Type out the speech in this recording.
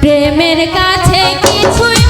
প্রেমের কাছে কিছুই